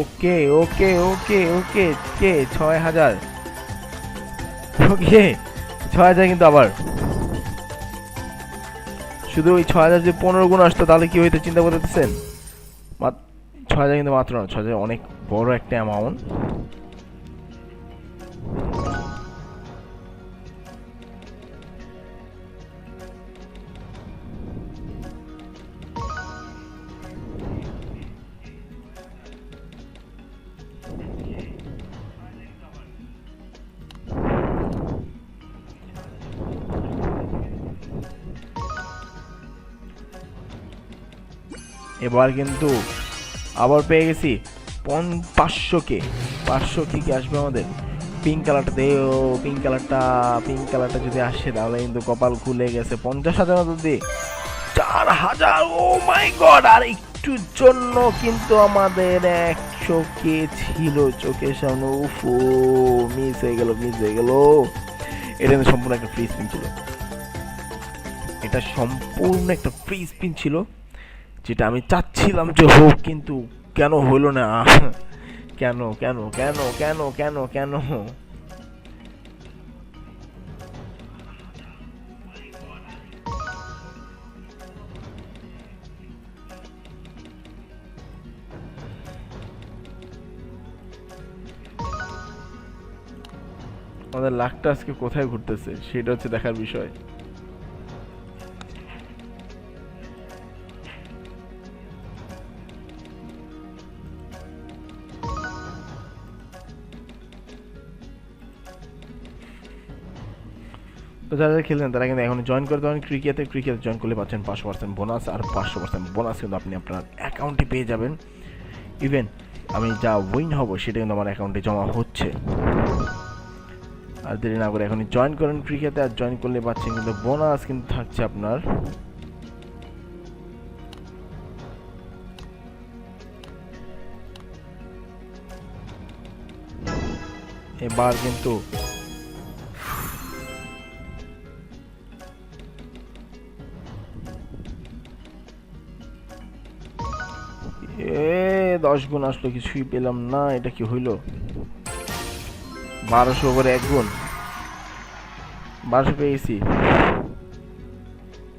ওকে ওকে ওকে ওকে, কে? ছয় হাজার। ওকে, ছয় হাজার কিন্তু আবার। শুধু ওই ছয় হাজার যদি পনেরো গুণ আসতো, তাহলে কি হইতো, চিন্তা করতেছেন? ছয় হাজার কিন্তু মাত্র না, ছয় হাজার অনেক বড় একটা অ্যামাউন্ট এবার কিন্তু আবার পেয়ে গেছি পন পাঁচশো কে। পাঁচশো কি কি আসবে আমাদের? পিঙ্ক কালারটা দে ও পিঙ্ক কালারটা পিঙ্ক কালারটা যদি আসে তাহলে কিন্তু কপাল খুলে গেছে পঞ্চাশ হাজার মতো দিয়ে চার হাজার, ও মাই গড! আর একটুর জন্য কিন্তু আমাদের একশো কে ছিল চোখের সামনে। উফ মিস হয়ে গেল মিস হয়ে গেল। এটা কিন্তু সম্পূর্ণ একটা ফ্রি স্পিন ছিল। এটা সম্পূর্ণ একটা ফ্রি স্পিন ছিল। যেটা আমি চাচ্ছিলাম যে হোক, কিন্তু কেন হলো না? কেন কেন কেন কেন কেন কেন? আমাদের লাখটা আজকে কোথায় ঘুরতেছে? সেটা হচ্ছে দেখার বিষয়। তো যারা যারা খেলছেন, তারা কিন্তু এখন জয়েন করতে পারেন ক্রিকেটে ক্রিকেট জয়েন করলে পাচ্ছেন পাঁচশো পার্সেন্ট বোনাস আর পাঁচশো পার্সেন্ট বোনাস কিন্তু আপনি আপনার অ্যাকাউন্টে পেয়ে যাবেন। ইভেন আমি যা উইন হব, সেটা কিন্তু আমার অ্যাকাউন্টে জমা হচ্ছে। আর দেরি না করে এখন জয়েন করেন ক্রিকেটে আর জয়েন করলে পাচ্ছেন কিন্তু বোনাস কিন্তু থাকছে আপনার। এবার কিন্তু এ, দশ গুণ আসলো, কিছুই পেলাম না, এটা কি হইল? বারোশো ওভারে এক গুণ। বারোশো পেয়েছি।